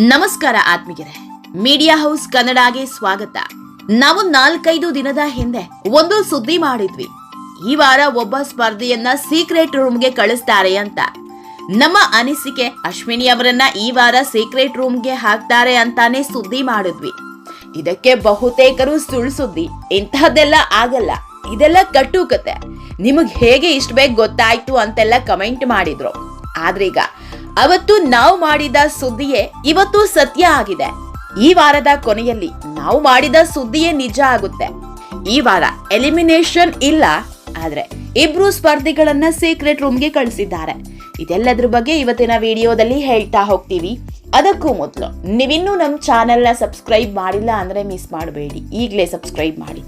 ನಮಸ್ಕಾರ ಆತ್ಮೀಯರೇ. Media house ಕನ್ನಡಗೆ ಸ್ವಾಗತ. ನಾವು ನಾಲ್ಕೈದು ದಿನದ ಹಿಂದೆ ಒಂದು ಸುದ್ದಿ ಮಾಡಿದ್ವಿ. ಈ ವಾರ ಒಬ್ಬ ಸ್ಪರ್ಧೆಯನ್ನ ಸೀಕ್ರೆಟ್ ರೂಮ್ಗೆ ಕಳಿಸ್ತಾರೆ ಅಂತ. ನಮ್ಮ ಅನಿಸಿಕೆ ಅಶ್ವಿನಿ ಅವರನ್ನ ಈ ವಾರ ಸೀಕ್ರೆಟ್ ರೂಮ್ಗೆ ಹಾಕ್ತಾರೆ ಅಂತಾನೆ ಸುದ್ದಿ ಮಾಡಿದ್ವಿ. ಇದಕ್ಕೆ ಬಹುತೇಕರು ಸುಳ್ಳು ಸುದ್ದಿ. ಇಂತಹದ್ದೆಲ್ಲ ಆಗಲ್ಲ. ಇದೆಲ್ಲ ಕಟ್ಟು ಕತೆ ನಿಮಗ್ ಹೇಗೆ ಇಷ್ಟ ಬೇಕು ಗೊತ್ತಾಯ್ತು ಅಂತೆಲ್ಲ ಕಮೆಂಟ್ ಮಾಡಿದ್ರು. ಆದ್ರೀಗ ಅವತ್ತು ನಾವು ಮಾಡಿದ ಸುದ್ದಿಯೇ ಇವತ್ತು ಸತ್ಯ ಆಗಿದೆ. ಈ ವಾರದ ಕೊನೆಯಲ್ಲಿ ನಾವು ಮಾಡಿದ ಸುದ್ದಿಯೇ ನಿಜ ಆಗುತ್ತೆ. ಈ ವಾರ ಎಲಿಮಿನೇಷನ್ ಇಲ್ಲ, ಆದ್ರೆ ಇಬ್ರು ಸ್ಪರ್ಧಿಗಳನ್ನ ಸೀಕ್ರೆಟ್ ರೂಮ್ಗೆ ಕಳಿಸಿದ್ದಾರೆ. ಇದೆಲ್ಲದ್ರ ಬಗ್ಗೆ ಇವತ್ತಿನ ವಿಡಿಯೋದಲ್ಲಿ ಹೇಳ್ತಾ ಹೋಗ್ತೀವಿ. ಅದಕ್ಕೂ ಮೊದಲು ನೀವಿನ್ನೂ ನಮ್ಮ ಚಾನೆಲ್ನ ಸಬ್ಸ್ಕ್ರೈಬ್ ಮಾಡಿಲ್ಲ ಅಂದ್ರೆ ಮಿಸ್ ಮಾಡಬೇಡಿ. ಈಗಲೇ ಸಬ್ಸ್ಕ್ರೈಬ್ ಮಾಡಿ.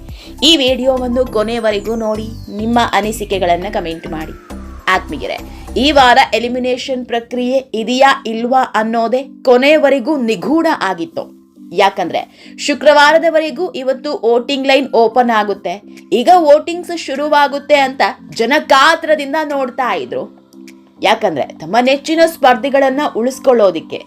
ಈ ವಿಡಿಯೋವನ್ನು ಕೊನೆಯವರೆಗೂ ನೋಡಿ, ನಿಮ್ಮ ಅನಿಸಿಕೆಗಳನ್ನು ಕಮೆಂಟ್ ಮಾಡಿ. ಆತ್ಮೀಯರೇ ಈ ವಾರ ಎಲಿಮಿನೇಷನ್ ಪ್ರಕ್ರಿಯೆ ಇದೆಯಾ ಇಲ್ವಾ ಅನ್ನೋದೇ ಕೊನೆಯವರೆಗೂ ನಿಗೂಢ ಆಗಿತ್ತು. ಯಾಕಂದ್ರೆ ಶುಕ್ರವಾರದವರೆಗೂ ಇವತ್ತು ವೋಟಿಂಗ್ ಲೈನ್ ಓಪನ್ ಆಗುತ್ತೆ. ಈಗ ವೋಟಿಂಗ್ಸ್ ಶುರುವಾಗುತ್ತೆ ಅಂತ ಜನ ಕಾತ್ರದಿಂದ ನೋಡ್ತಾ ಇದ್ರು. ಯಾಕಂದ್ರೆ ತಮ್ಮ ನೆಚ್ಚಿನ ಸ್ಪರ್ಧಿಗಳನ್ನ ಉಳಿಸ್ಕೊಳ್ಳೋದಿಕ್ಕೆ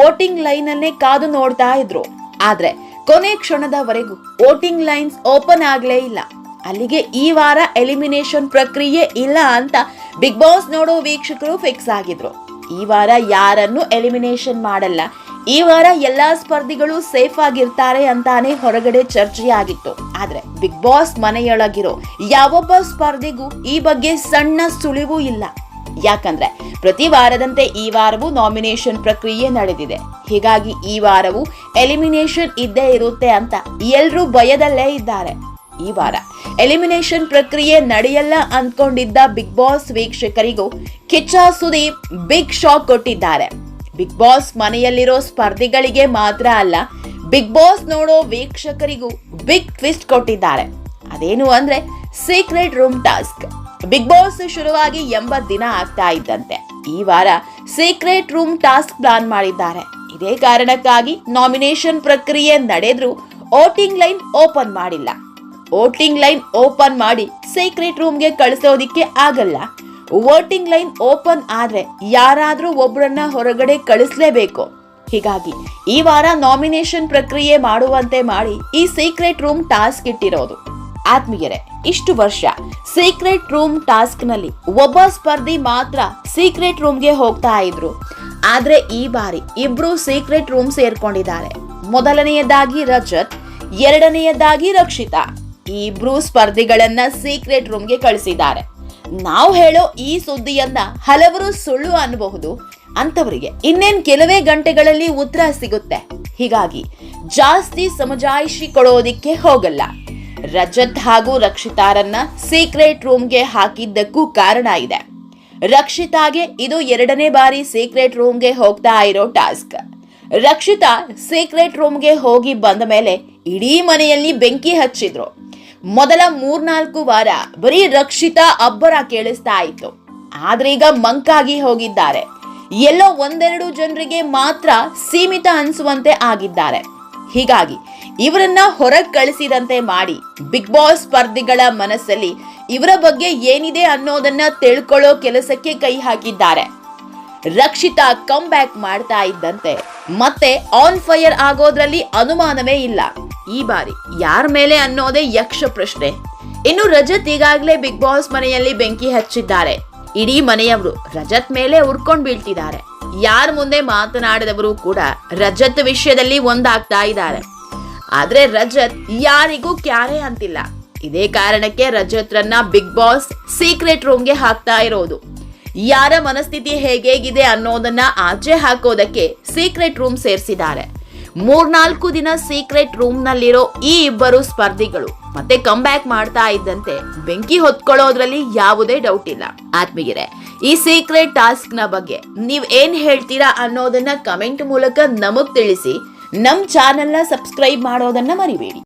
ವೋಟಿಂಗ್ ಲೈನ್ ಅನ್ನೇ ಕಾದು ನೋಡ್ತಾ ಇದ್ರು. ಆದ್ರೆ ಕೊನೆ ಕ್ಷಣದವರೆಗೂ ವೋಟಿಂಗ್ ಲೈನ್ಸ್ ಓಪನ್ ಆಗ್ಲೇ ಇಲ್ಲ. ಅಲ್ಲಿಗೆ ಈ ವಾರ ಎಲಿಮಿನೇಷನ್ ಪ್ರಕ್ರಿಯೆ ಇಲ್ಲ ಅಂತ ಬಿಗ್ ಬಾಸ್ ನೋಡೋ ವೀಕ್ಷಕರು ಫಿಕ್ಸ್ ಆಗಿದ್ರು. ಈ ವಾರ ಯಾರನ್ನು ಎಲಿಮಿನೇಷನ್ ಮಾಡಲ್ಲ. ಈ ವಾರ ಎಲ್ಲಾ ಸ್ಪರ್ಧಿಗಳು ಸೇಫ್ ಆಗಿರ್ತಾರೆ ಅಂತಾನೆ ಹೊರಗಡೆ ಚರ್ಚೆಯಾಗಿತ್ತು. ಆದ್ರೆ ಬಿಗ್ ಬಾಸ್ ಮನೆಯೊಳಗಿರೋ ಯಾವೊಬ್ಬ ಸ್ಪರ್ಧಿಗೂ ಈ ಬಗ್ಗೆ ಸಣ್ಣ ಸುಳಿವು ಇಲ್ಲ. ಯಾಕಂದ್ರೆ ಪ್ರತಿ ವಾರದಂತೆ ಈ ವಾರವೂ ನಾಮಿನೇಷನ್ ಪ್ರಕ್ರಿಯೆ ನಡೆದಿದೆ. ಹೀಗಾಗಿ ಈ ವಾರವೂ ಎಲಿಮಿನೇಷನ್ ಇದ್ದೇ ಇರುತ್ತೆ ಅಂತ ಎಲ್ಲರೂ ಭಯದಲ್ಲೇ ಇದ್ದಾರೆ. ಈ ವಾರ. ಎಲಿಮಿನೇಷನ್ ಪ್ರಕ್ರಿಯೆ ನಡೆಯಲ್ಲ ಅಂದ್ಕೊಂಡಿದ್ದ ಬಿಗ್ ಬಾಸ್ ವೀಕ್ಷಕರಿಗೂ ಕಿಚ್ಚ ಸುದೀಪ್ ಬಿಗ್ ಶಾಕ್ ಕೊಟ್ಟಿದ್ದಾರೆ. ಬಿಗ್ ಬಾಸ್ ಮನೆಯಲ್ಲಿರೋ ಸ್ಪರ್ಧಿಗಳಿಗೆ ಮಾತ್ರ ಅಲ್ಲ ಬಿಗ್ ಬಾಸ್ ನೋಡೋ ವೀಕ್ಷಕರಿಗೂ ಬಿಗ್ ಟ್ವಿಸ್ಟ್ ಕೊಟ್ಟಿದ್ದಾರೆ. ಅದೇನು ಅಂದ್ರೆ secret room task big boss ಶುರುವಾಗಿ ಎಂಬತ್ ದಿನ ಆಗ್ತಾ ಇದ್ದಂತೆ. ಈ ವಾರ ಸೀಕ್ರೆಟ್ ರೂಮ್ ಟಾಸ್ಕ್ ಪ್ಲಾನ್ ಮಾಡಿದ್ದಾರೆ. ಇದೇ ಕಾರಣಕ್ಕಾಗಿ ನಾಮಿನೇಷನ್ ಪ್ರಕ್ರಿಯೆ ನಡೆದ್ರೂ ವೋಟಿಂಗ್ ಲೈನ್ ಓಪನ್ ಮಾಡಿಲ್ಲ. ವೋಟಿಂಗ್ ಲೈನ್ ಓಪನ್ ಮಾಡಿ ಸೀಕ್ರೆಟ್ ರೂಮ್ಗೆ ಕಳಿಸೋದಿಕ್ಕೆ ಆಗಲ್ಲ. ವೋಟಿಂಗ್ ಲೈನ್ ಓಪನ್ ಆದ್ರೆ ಯಾರಾದ್ರೂ ಒಬ್ಬರನ್ನ ಹೊರಗಡೆ ಕಳಿಸ್ಲೇಬೇಕು. ಹೀಗಾಗಿ ಈ ವಾರ ನಾಮಿನೇಷನ್ ಪ್ರಕ್ರಿಯೆ ಮಾಡುವಂತೆ ಮಾಡಿ ಈ ಸೀಕ್ರೆಟ್ ರೂಮ್ ಟಾಸ್ಕ್ ಇಟ್ಟಿರೋದು. ಆತ್ಮೀಯರೇ, ಇಷ್ಟು ವರ್ಷ ಸೀಕ್ರೆಟ್ ರೂಮ್ ಟಾಸ್ಕ್ನಲ್ಲಿ ಒಬ್ಬ ಸ್ಪರ್ಧಿ ಮಾತ್ರ ಸೀಕ್ರೆಟ್ ರೂಮ್ಗೆ ಹೋಗ್ತಾ ಇದ್ರು. ಆದ್ರೆ ಈ ಬಾರಿ ಇಬ್ರು ಸೀಕ್ರೆಟ್ ರೂಮ್ ಸೇರ್ಕೊಂಡಿದ್ದಾರೆ. ಮೊದಲನೆಯದಾಗಿ ರಜತ್, ಎರಡನೆಯದಾಗಿ ರಕ್ಷಿತಾ. ಈ ಸ್ಪರ್ಧಿಗಳನ್ನ ಸೀಕ್ರೆಟ್ ರೂಮ್ಗೆ ಕಳಿಸಿದ್ದಾರೆ. ನಾವು ಹೇಳೋ ಈ ಸುದ್ದಿಯನ್ನ ಹಲವರು ಸುಳ್ಳು ಅನ್ನಬಹುದು ಅಂತವರಿಗೆ ಇನ್ನೇನ್ ಕೆಲವೇ ಗಂಟೆಗಳಲ್ಲಿ ಉತ್ತರ ಸಿಗುತ್ತೆ. ಹೀಗಾಗಿ ಜಾಸ್ತಿ ಸಮಜಾಯಿಷಿ ಕೊಡೋದಿಕ್ಕೆ ಹೋಗಲ್ಲ. ರಜತ್ ಹಾಗೂ ರಕ್ಷಿತಾರನ್ನ ಸೀಕ್ರೆಟ್ ರೂಮ್ಗೆ ಹಾಕಿದ್ದಕ್ಕೂ ಕಾರಣ ಇದೆ. ರಕ್ಷಿತಾಗೆ ಇದು ಎರಡನೇ ಬಾರಿ ಸೀಕ್ರೆಟ್ ರೂಮ್ಗೆ ಹೋಗ್ತಾ ಇರೋ ಟಾಸ್ಕ್. ರಕ್ಷಿತಾ ಸೀಕ್ರೆಟ್ ರೂಮ್ಗೆ ಹೋಗಿ ಬಂದ ಮೇಲೆ ಇಡೀ ಮನೆಯಲ್ಲಿ ಬೆಂಕಿ ಹಚ್ಚಿದ್ರು. ಮೊದಲ ಮೂರ್ನಾಲ್ಕು ವಾರ ಬರೀ ರಕ್ಷಿತಾ ಅಬ್ಬರ ಕೇಳಿಸ್ತಾ ಇತ್ತು. ಆದ್ರೆ ಈಗ ಮಂಕಾಗಿ ಹೋಗಿದ್ದಾರೆ. ಎಲ್ಲೋ ಒಂದೆರಡು ಜನರಿಗೆ ಮಾತ್ರ ಸೀಮಿತ ಅನಿಸುವಂತೆ ಆಗಿದ್ದಾರೆ. ಹೀಗಾಗಿ ಇವರನ್ನ ಹೊರಗೆ ಕಳಿಸಿದಂತೆ ಮಾಡಿ ಬಿಗ್ ಬಾಸ್ ಸ್ಪರ್ಧಿಗಳ ಮನಸ್ಸಲ್ಲಿ ಇವರ ಬಗ್ಗೆ ಏನಿದೆ ಅನ್ನೋದನ್ನ ತಿಳ್ಕೊಳ್ಳೋ ಕೆಲಸಕ್ಕೆ ಕೈ ಹಾಕಿದ್ದಾರೆ. ರಕ್ಷಿತಾ ಕಮ್ ಬ್ಯಾಕ್ ಮಾಡ್ತಾ ಇದ್ದಂತೆ. ಮತ್ತೆ ಆನ್ ಫೈರ್ ಆಗೋದ್ರಲ್ಲಿ ಅನುಮಾನವೇ ಇಲ್ಲ. ಈ ಬಾರಿ ಯಾರ ಮೇಲೆ ಅನ್ನೋದೇ ಯಕ್ಷ ಪ್ರಶ್ನೆ. ಇನ್ನು ರಜತ್ ಈಗಾಗಲೇ ಬಿಗ್ ಬಾಸ್ ಮನೆಯಲ್ಲಿ ಬೆಂಕಿ ಹಚ್ಚಿದ್ದಾರೆ. ಇಡೀ ಮನೆಯವರು ರಜತ್ ಮೇಲೆ ಉರ್ಕೊಂಡ್ ಬೀಳ್ತಿದ್ದಾರೆ. ಯಾರ ಮುಂದೆ ಮಾತನಾಡಿದವರು ಕೂಡ ರಜತ್ ವಿಷಯದಲ್ಲಿ ಒಂದಾಗ್ತಾ ಇದ್ದಾರೆ. ಆದ್ರೆ ರಜತ್ ಯಾರಿಗೂ ಕ್ಯಾರೆ ಅಂತಿಲ್ಲ. ಇದೇ ಕಾರಣಕ್ಕೆ ರಜತ್ರನ್ನ ಬಿಗ್ ಬಾಸ್ ಸೀಕ್ರೆಟ್ ರೂಮ್ಗೆ ಹಾಕ್ತಾ ಇರೋದು. ಯಾರ ಮನಸ್ಥಿತಿ ಹೇಗೇಗಿದೆ ಅನ್ನೋದನ್ನ ಆಚೆ ಹಾಕೋದಕ್ಕೆ ಸೀಕ್ರೆಟ್ ರೂಮ್ ಸೇರಿಸಿದ್ದಾರೆ. ಮೂರ್ನಾಲ್ಕು ದಿನ ಸೀಕ್ರೆಟ್ ರೂಮ್ ನಲ್ಲಿರೋ ಈ ಇಬ್ಬರು ಸ್ಪರ್ಧಿಗಳು ಮತ್ತೆ ಕಮ್ ಬ್ಯಾಕ್ ಮಾಡ್ತಾ ಇದ್ದಂತೆ ಬೆಂಕಿ ಹೊತ್ಕೊಳ್ಳೋದ್ರಲ್ಲಿ ಯಾವುದೇ ಡೌಟ್ ಇಲ್ಲ. ಆತ್ಮೀಗಿರೆ ಈ ಸೀಕ್ರೆಟ್ ಟಾಸ್ಕ್ನ ಬಗ್ಗೆ ನೀವ್ ಏನ್ ಹೇಳ್ತೀರಾ ಅನ್ನೋದನ್ನ ಕಮೆಂಟ್ ಮೂಲಕ ನಮಗ್ ತಿಳಿಸಿ. ನಮ್ ಚಾನೆಲ್ನ ಸಬ್ಸ್ಕ್ರೈಬ್ ಮಾಡೋದನ್ನ ಮರಿಬೇಡಿ.